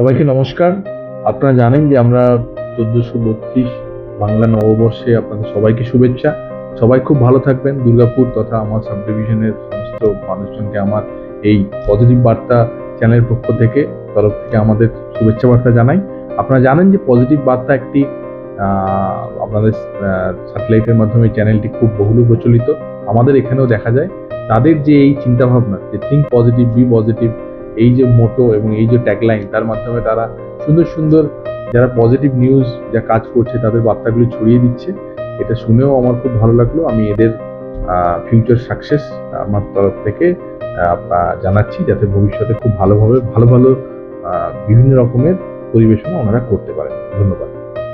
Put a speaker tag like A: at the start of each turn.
A: সবাইকে নমস্কার। আপনারা জানেন যে আমরা চোদ্দোশো বত্রিশ বাংলা নববর্ষে আপনাদের সবাইকে শুভেচ্ছা। সবাই খুব ভালো থাকবেন। দুর্গাপুর তথা আমার সাব ডিভিশনের সমস্ত মানুষজনকে আমার এই পজিটিভ বার্তা চ্যানেলের পক্ষ থেকে, তরফ থেকে আমাদের শুভেচ্ছা বার্তা জানাই। আপনারা জানেন যে পজিটিভ বার্তা একটি আপনাদের স্যাটেলাইটের মাধ্যমে চ্যানেলটি খুব বহুল প্রচলিত। আমাদের এখানেও দেখা যায়। তাদের যে এই চিন্তাভাবনা, যে থিঙ্ক পজিটিভ বি পজিটিভ এই যে মোটো এবং এই যে ট্যাগলাইন তার মাধ্যমে তারা সুন্দর সুন্দর যারা পজিটিভ নিউজ যা কাজ করছে, তাদের বার্তাগুলি ছড়িয়ে দিচ্ছে। এটা শুনেও আমার খুব ভালো লাগল। আমি এদের ফিউচার সাকসেস আমার তরফ থেকে জানাচ্ছি যাতে ভবিষ্যতে খুব ভালোভাবে, ভালো ভালো বিভিন্ন রকমের পরিবেশনা ওনারা করতে পারেন। ধন্যবাদ।